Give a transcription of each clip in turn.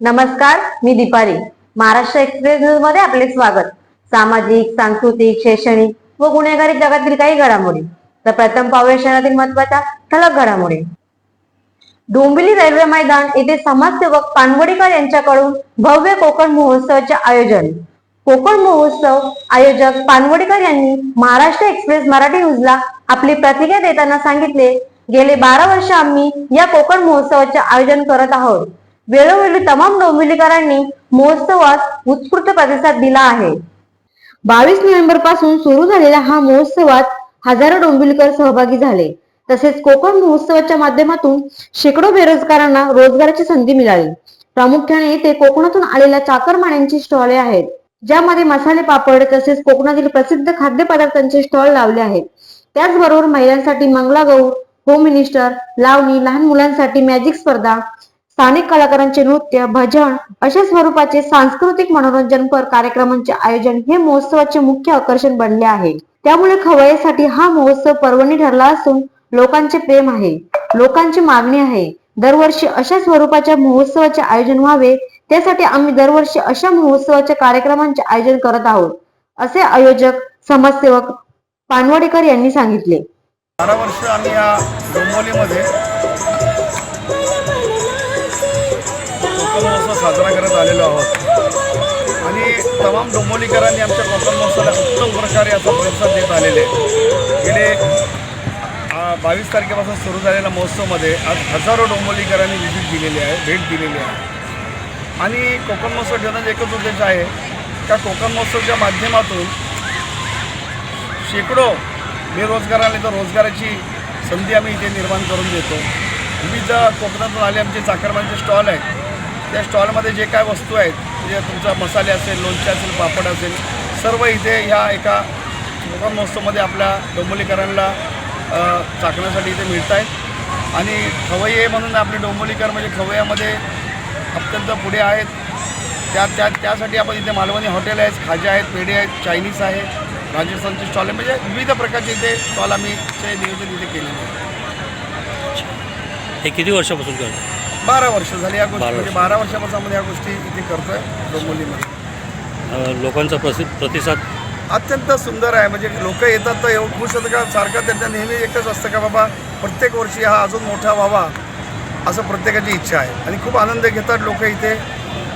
नमस्कार मी दीपाली. महाराष्ट्र एक्सप्रेस न्यूजमध्ये आपले स्वागत. सामाजिक सांस्कृतिक शैक्षणिक व गुन्हेगारी जगातील काही घडामोडी. तर प्रथम पाहूया शहरातील महत्त्वाच्या ठळक घडामोडी. डोंबिवली रेल्वे मैदान येथे समाजसेवक पानवडीकर यांच्याकडून भव्य कोकण महोत्सवाचे आयोजन. कोकण महोत्सव आयोजक पानवडीकर यांनी महाराष्ट्र एक्सप्रेस मराठी न्यूजला आपली प्रतिक्रिया देताना सांगितले. गेले बारा वर्ष आम्ही या कोकण महोत्सवाचे आयोजन करत आहोत. वेळोवेळी तमाम डोंबिवलीकरांनी महोत्सवात उत्स्फूर्त प्रतिसाद दिला आहे. बावीस नोव्हेंबरपासून सुरू झालेल्या हा महोत्सवात हजारो डोंबिवलीकर सहभागी झाले. तसेच कोकण महोत्सवाच्या माध्यमातून शेकडो बेरोजगारांना रोजगाराची संधी मिळाली. प्रामुख्याने येथे कोकणातून आलेल्या चाकरमान्यांची स्टॉले आहेत. ज्यामध्ये मसाले पापड तसेच कोकणातील प्रसिद्ध खाद्यपदार्थांचे स्टॉल लावले आहेत. त्याचबरोबर महिलांसाठी मंगलागौर होम मिनिस्टर लावणी लहान मुलांसाठी मॅजिक स्पर्धा स्थानिक कलाकारांचे नृत्य भजन अशा स्वरूपाचे सांस्कृतिक मनोरंजनपर कार्यक्रमांचे आयोजन हे महोत्सवाचे मुख्य आकर्षण बनले आहे. त्यामुळे खवय्यासाठी हा महोत्सव पर्वणी ठरला असून लोकांचे प्रेम आहे लोकांची मागणी आहे. दरवर्षी अशा स्वरूपाच्या महोत्सवाचे आयोजन व्हावे त्यासाठी आम्ही दरवर्षी अशा महोत्सवाच्या कार्यक्रमांचे आयोजन करत आहोत असे आयोजक समाजसेवक पानवडेकर यांनी सांगितले. बारा वर्ष आम्ही या डोंबोलीमध्ये कोकण महोत्सव साजरा करत आलेलो आहोत. आणि तमाम डोंबोलीकरांनी आमच्या कोकण महोत्सवाला उत्तम प्रकारे असा प्रतिसाद देत आलेले. गेले बावीस तारखेपासून सुरू झालेल्या महोत्सवमध्ये आज हजारो डोंबोलीकरांनी व्हिजिट दिलेली आहे भेट दिलेली आहे. आणि कोकण महोत्सव ठेवण्याचा एकच उद्देश आहे का कोकण महोत्सवच्या माध्यमातून शेकडो बेरोजगारांना तर रोजगाराची संधी आम्ही इथे निर्माण करून देतो. विविध कोकणातून आले आमचे चाकरमानचे स्टॉल आहेत. त्या स्टॉलमध्ये जे काय वस्तू आहेत म्हणजे तुमचा मसाले असेल लोणचे असेल पापड असेल सर्व इथे ह्या एका कोकण महोत्सवमध्ये आपल्या डोंबोलीकरांना चाकण्यासाठी इथे मिळत आहेत आणि खवय्ये म्हणून आपले डोंबोलीकर म्हणजे खवय्यामध्ये अत्यंत पुढे आहेत. त्या त्या त्यासाठी आपण इथे मालवणी हॉटेल आहेत खाजे आहेत पेढे आहेत चायनीज आहे राजस्थानचे स्टॉल आहे म्हणजे विविध प्रकारचे इथे स्टॉल आम्ही ते नियोजन इथे केलेले आहे हे किती वर्षापासून करतो? बारा वर्ष झाली या गोष्टी म्हणजे. बारा वर्षापासून आपण या गोष्टी इथे करतोय डोंबिवलीमध्ये. अं, लोकांचा प्रसि प्रतिसाद? अत्यंत सुंदर आहे. म्हणजे लोक येतात तर एवढं खुश होतं का? सारखं त्यांचं नेहमी एकच असतं का बाबा प्रत्येक वर्षी हा अजून मोठा व्हावा असं प्रत्येकाची इच्छा आहे. आणि खूप आनंद घेतात लोक इथे.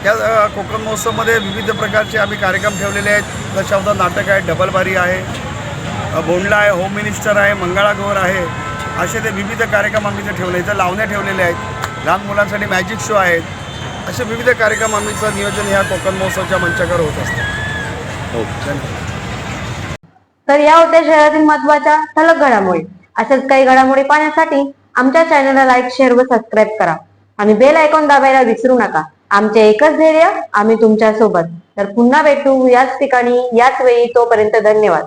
या अ, कोकण महोत्सवमध्ये विविध प्रकारचे आम्ही कार्यक्रम ठेवलेले आहेत. दशावतार नाटक आहे डबलबारी आहे अ, बोंडला आहे होम मिनिस्टर आहे मंगळागौर आहे असे ते विविध कार्यक्रम आम्ही इथे ठेवले इथं लावण्या ठेवलेल्या आहेत. लहान मुलांसाठी मॅजिक शो आहेत. असे विविध कार्यक्रम आम्हीचं नियोजन या कोकण महोत्सवच्या मंचावर होत असतं. तर या होत्या शहरातील महत्त्वाच्या ठळक घडामोडी. अशाच काही घडामोडी पाहण्यासाठी आमच्या चॅनलला लाईक शेअर व सबस्क्राईब करा. आणि बेल ऐकून दाबायला विसरू नका. आमचे एकच ध्येय आम्ही तुमच्यासोबत तर पुन्हा भेटू याच ठिकाणी याच वेळी तोपर्यंत धन्यवाद.